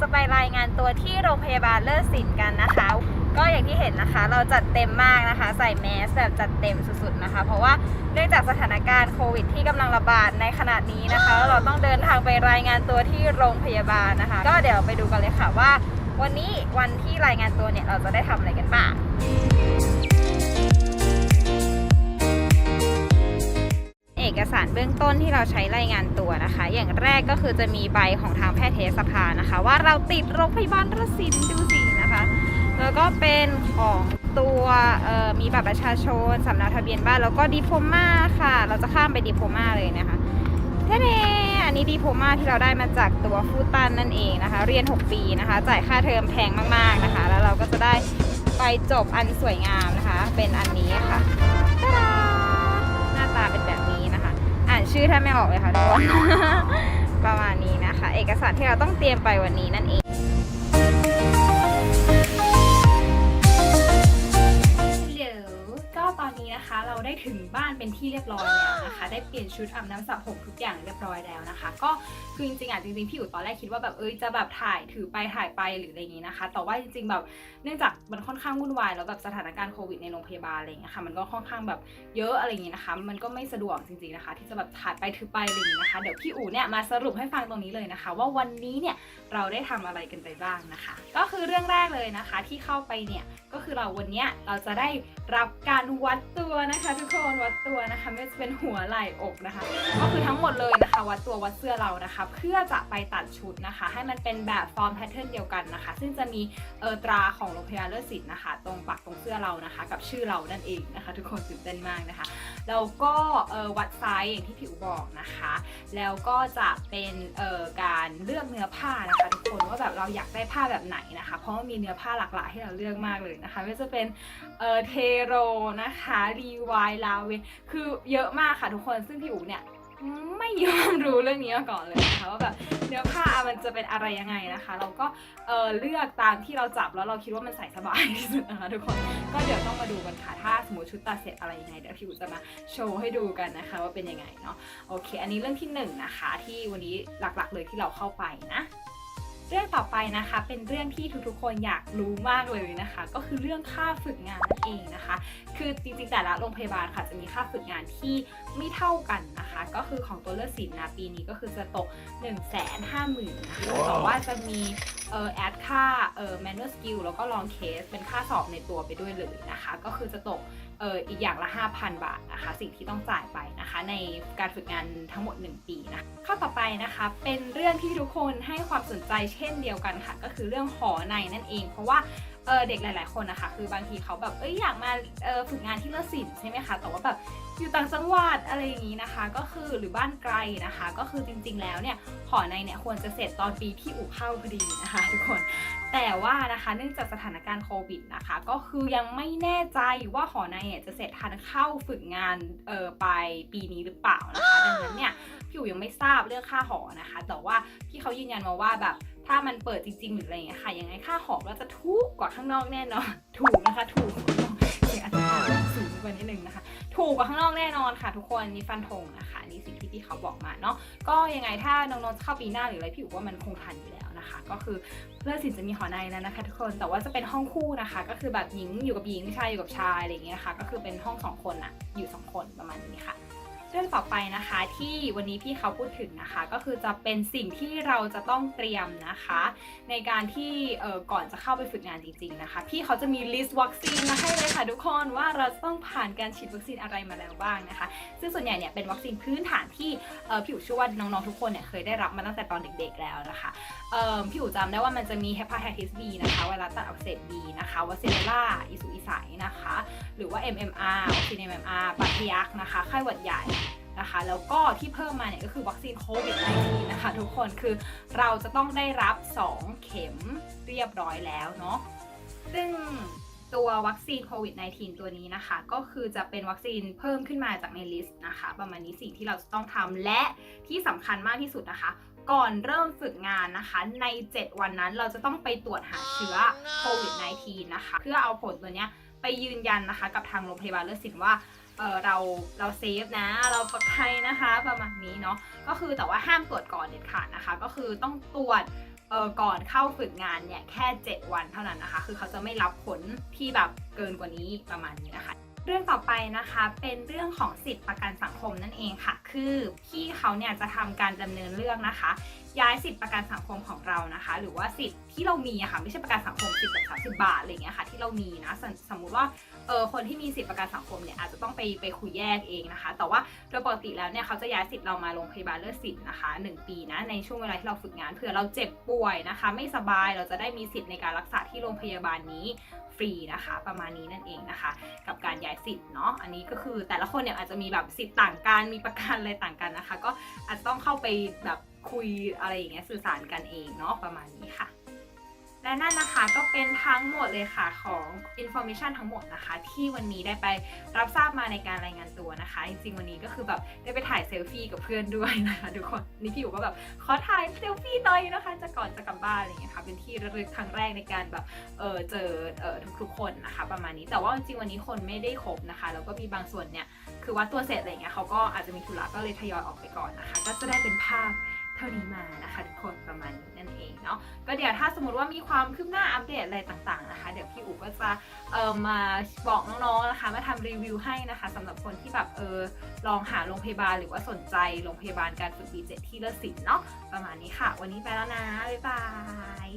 จะไปรายงานตัวที่โรงพยาบาลเลิศสินกันนะคะ ก็อย่างที่เห็นนะคะ เราจัดเต็มมากนะคะ ใส่แมสแบบจัดเต็มสุดๆนะคะ เพราะว่าเนื่องจากสถานการณ์โควิด ที่กำลังระบาดในขณะนี้นะคะ เราต้องเดินทางไปรายงานตัวที่โรงพยาบาลนะคะ ก็เดี๋ยวไปดูกันเลยค่ะว่า วันนี้วันที่รายงานตัวเนี่ยเราจะได้ทำอะไรกันบ้าง เอกสารเบื้องต้นที่เราใช้รายงานตัวนะคะ อย่างแรกก็คือจะมีใบของทางแพทยสภานะคะ ว่าเราติดโรงพยาบาลรสินดูสินะคะ แล้วก็เป็นของตัวมีบัตรประชาชนสำเนาทะเบียนบ้านแล้วก็ดิโพมาค่ะ เราจะข้ามไปดิโพมาเลยนะคะเท่ๆอันนี้ดิโพมาที่เราได้มาจากตัวฟูตันนั่นเองนะคะ เรียน 6 ปีนะคะ จ่ายค่าเทอมแพงมากๆนะคะ แล้วเราก็จะได้ไปจบอันสวยงามนะคะ เป็นอันนี้ค่ะ ชื่อแทบไม่ออกเลยค่ะทุกคน ประมาณนี้นะคะ เอกสารที่เราต้องเตรียมไปวันนี้นั่นเอง ได้ถึงบ้านเป็นที่เรียบร้อยแล้วนะคะ ได้เปลี่ยนชุดอาบน้ำสระผมทุกอย่างเรียบร้อยแล้วนะคะ ก็คือจริงๆอะจริงๆพี่อยู่ตอนแรกคิดว่าแบบเอ้ยจะแบบถ่ายถือไปถ่ายไปหรืออะไรอย่างงี้นะคะ แต่ว่าจริงๆแบบเนื่องจากมันค่อนข้างวุ่นวายแล้วแบบสถานการณ์โควิดในโรงพยาบาลอะไรอย่างเงี้ยค่ะมันก็ค่อนข้างแบบเยอะอะไรอย่างงี้นะคะ มันก็ไม่สะดวกจริงๆนะคะ ที่จะแบบถ่ายไปถือไปอะไรอย่างงี้นะคะ เดี๋ยวพี่อู๋เนี่ยมาสรุปให้ฟังตรงนี้เลยนะคะ ว่าวันนี้เนี่ยเราได้ทำอะไรกันไปบ้างนะคะ ก็คือเรื่องแรกเลยนะคะที่เข้าไปเนี่ย คือเราวันนี้เราจะได้รับการวัดตัวนะคะทุกคนวัดตัวนะคะไม่ว่าจะเป็นหัวไหล่อกนะคะ ก็คือทั้งหมดเลยนะคะ วัดตัววัดเสื้อเรานะคะ เพื่อจะไปตัดชุดนะคะ ให้มันเป็นแบบฟอร์มแพทเทิร์นเดียวกันนะคะ ซึ่งจะมีเออตราของโรงพยาบาลเลิศศิลป์นะคะ ตรงปักตรงเสื้อเรานะคะ กับชื่อเรานั่นเองนะคะ ทุกคนตื่นเต้นมากนะคะแล้วก็เออวัดไซส์อย่างที่ผิวบอกนะคะ แล้วก็จะเป็นเออการเลือกเนื้อผ้านะคะทุ แบบเราอยากได้ผ้าแบบไหนนะคะ เพราะว่ามีเนื้อผ้าหลากหลายให้เราเลือกมากเลยนะคะไม่ว่าจะเป็นเอ่อเทโรนะคะรีวายลาเวนคือเยอะมากค่ะทุกคนซึ่งพี่อู๋เนี่ยไม่ยอมรู้เรื่องนี้มาก่อนเลยนะคะว่าแบบเนื้อผ้ามันจะเป็นอะไรยังไงนะคะ เราก็เออเลือกตามที่เราจับแล้วเราคิดว่ามันใส่สบายที่สุดนะคะทุกคนก็เดี๋ยวต้องมาดูกันค่ะถ้าสมมติชุดตัดเสร็จอะไรยังไงเดี๋ยวพี่อู๋จะมาโชว์ให้ดูกันนะคะ ว่าเป็นยังไงเนาะโอเค อันนี้เรื่องที่หนึ่งนะคะที่วันนี้หลักๆเลยที่เราเข้าไปนะ เรื่องต่อไปนะคะ เป็นเรื่องที่ทุกๆ คนอยากรู้มากเลยนะคะ ก็คือเรื่องค่าฝึกงานนั่นเองนะคะ คือจริงๆแต่ละโรงพยาบาลค่ะจะมีค่าฝึกงานที่ไม่เท่ากันนะคะ ก็คือของตัวเลือดศิลป์นะปีนี้ก็คือจะตก 1 5 0 0 0 0นะคะแต่ว่าจะมีเอ่อแอดค่าเอ่อ manual skill แล้วก็ long case เป็นค่าสอบในตัวไปด้วยเลยนะคะ ก็คือจะตก เอออีกอย่างละ 5,000 บาทนะคะ สิ่งที่ต้องจ่ายไปนะคะ ในการฝึกงานทั้งหมด 1 ปีนะข้อต่อไปนะคะเป็นเรื่องที่ทุกคนให้ความสนใจเช่นเดียวกันค่ะ ก็คือเรื่องหอในนั่นเอง เพราะว่าเออเด็กหลาย ๆ คนนะคะ คือบางทีเขาแบบเอ้ยอยากมาเออฝึกงานที่เลิศศิลป์ใช่ไหมคะแต่ว่าแบบอยู่ต่างจังหวัดอะไรอย่างนี้นะคะ ก็คือหรือบ้านไกลนะคะ ก็คือจริง ๆ แล้วเนี่ยหอในเนี่ยควรจะเสร็จตอนปีที่อุเข้าพอดีนะคะ ทุกคน แต่ว่านะคะเนื่องจากสถานการณ์โควิดนะคะ ก็คือยังไม่แน่ใจว่าหอในเนี่ยจะเสร็จทันเข้าฝึกงานเออไปปีนี้หรือเปล่านะคะดังนั้นเนี่ยพี่อยู่ยังไม่ทราบเรื่องค่าหอนะคะ แต่ว่าพี่เขายืนยันมาว่าแบบถ้ามันเปิดจริงๆหรืออะไรอย่างเงี้ยค่ะยังไงค่าหอก็จะถูกกว่าข้างนอกแน่นอนถูกนะคะถูกเสียอาจจะ สูงกว่านิดนึงนะคะ ถูกกว่าข้างนอกแน่นอนค่ะ ทุกคนนี่ฟันธงนะคะนี่สิ่งที่พี่เขาบอกมาเนาะก็ยังไงถ้าน้องๆจะเข้าปีหน้าหรืออะไรพี่อู๋ว่ามันคงทันอยู่แล้วนะคะ ก็คือเพื่อสินจะมีหอในแล้วนะคะ ทุกคนแต่ว่าจะเป็นห้องคู่นะคะ ก็คือแบบหญิงอยู่กับหญิงชายอยู่กับชายอะไรอย่างเงี้ยค่ะก็คือเป็นห้องสองคนอะอยู่สองคนประมาณนี้ค่ะ เรื่องต่อไปนะคะที่วันนี้พี่เขาพูดถึงนะคะ ก็คือจะเป็นสิ่งที่เราจะต้องเตรียมนะคะ ในการที่ก่อนจะเข้าไปฝึกงานจริงๆนะคะ พี่เขาจะมีลิสต์วัคซีนมาให้เลยค่ะทุกคนว่าเราต้องผ่านการฉีดวัคซีนอะไรมาแล้วบ้างนะคะ ซึ่งส่วนใหญ่เนี่ยเป็นวัคซีนพื้นฐานที่พี่อู๋เชื่อว่าน้องๆทุกคนเนี่ยเคยได้รับมาตั้งแต่ตอนเด็กๆแล้วนะคะพี่อู๋จำได้ว่ามันจะมี hepatitis B นะคะไวรัสตับอักเสบ B นะคะวัซีนล่าอิสุอิสัยนะคะ หรือว่า MMR วัคซีน MMR บัตรทะยักนะคะไข้หวัดใหญ่ นะคะ แล้วก็ที่เพิ่มมาเนี่ยก็คือวัคซีนโควิด -19 นะคะทุกคนคือเราจะต้องได้รับ 2 เข็มเรียบร้อยแล้วเนาะซึ่งตัววัคซีนโควิด -19 ตัวนี้นะคะ ก็คือจะเป็นวัคซีนเพิ่มขึ้นมาจากในลิสต์นะคะ ประมาณนี้สิ่งที่เราจะต้องทำและที่สำคัญมากที่สุดนะคะ ก่อนเริ่มฝึกงานนะคะ ใน 7 วันนั้นเราจะต้องไปตรวจหาเชื้อโควิด -19 นะคะ เพื่อเอาผลตัวเนี้ยไปยืนยันนะคะ กับทางโรงพยาบาลเลิศศิลป์ว่า เออเราเราเซฟนะ เราปลอดภัยนะคะประมาณนี้เนาะก็คือแต่ว่าห้ามตรวจก่อนเด็ดขาดนะคะ ก็คือต้องตรวจเออก่อนเข้าฝึกงานเนี่ยแค่ 7 วันเท่านั้นนะคะ คือเขาจะไม่รับผลที่แบบเกินกว่านี้ประมาณนี้นะคะเรื่องต่อไปนะคะเป็นเรื่องของสิทธิประกันสังคมนั่นเองค่ะ คือพี่เขาเนี่ยจะทำการดำเนินเรื่องนะคะย้ายสิทธิประกันสังคมของเรานะคะ หรือว่าสิทธิ์ที่เรามีอะค่ะไม่ใช่ประกันสังคมสิทธิ์แบบสามสิบบาทอะไรเงี้ยค่ะที่เรามีนะสมสมมุติว่าเออคนที่มีสิทธิประกันสังคมเนี่ยอาจจะต้องไปไปคุยแยกเองนะคะ แต่ว่าโดยปกติแล้วเนี่ยเขาจะย้ายสิทธิ์เรามาโรงพยาบาลเลิศสินนะคะหนึ่งปีนะในช่วงเวลาที่เราฝึกงานเผื่อเราเจ็บป่วยนะคะ ไม่สบายเราจะได้มีสิทธิ์ในการรักษาที่โรงพยาบาลนี้ฟรีนะคะ ประมาณนี้นั่นเองนะคะ กับการย้ายสิทธิ์เนาะอันนี้ก็คือแต่ละคนเนี่ยอาจจะมีแบบสิทธิ์ต่างกันมีประกันอะไรต่างกันนะคะ ก็อาจจะต้องเข้าไปแบบ คุยอะไรอย่างเงี้ยสื่อสารกันเองเนาะประมาณนี้ค่ะ และนั่นนะคะก็เป็นทั้งหมดเลยค่ะของ information ทั้งหมดนะคะ ที่วันนี้ได้ไปรับทราบมาในการรายงานตัวนะคะ จริงๆวันนี้ก็คือแบบได้ไปถ่ายเซลฟี่กับเพื่อนด้วยนะคะทุกคนนี่พี่อยู่ก็แบบขอถ่ายเซลฟี่หน่อยนะคะจะก่อนจะกลับบ้านอะไรอย่างเงี้ยค่ะเป็นที่ระลึกครั้งแรกในการแบบเออเจอเออทุกๆ คนนะคะ ประมาณนี้แต่ว่าจริงๆวันนี้คนไม่ได้ครบนะคะแล้วก็มีบางส่วนเนี่ยคือวัดตัวเสร็จอะไรเงี้ยเขาก็อาจจะมีธุระก็เลยทยอยออกไปก่อนนะคะ ก็จะได้เป็นภาพ ท่านี้มานะคะทุกคนประมาณนี้นั่นเองเนาะก็เดี๋ยวถ้าสมมติว่ามีความคืบหน้าอัปเดตอะไรต่างๆนะคะ เดี๋ยวพี่อู๋ก็จะเออมาบอกน้องๆนะคะ มาทำรีวิวให้นะคะสำหรับคนที่แบบเออลองหาโรงพยาบาลหรือว่าสนใจโรงพยาบาลการฝึก B7 ที่เลิศสินเนาะประมาณนี้ค่ะ วันนี้ไปแล้วนะบ๊ายบาย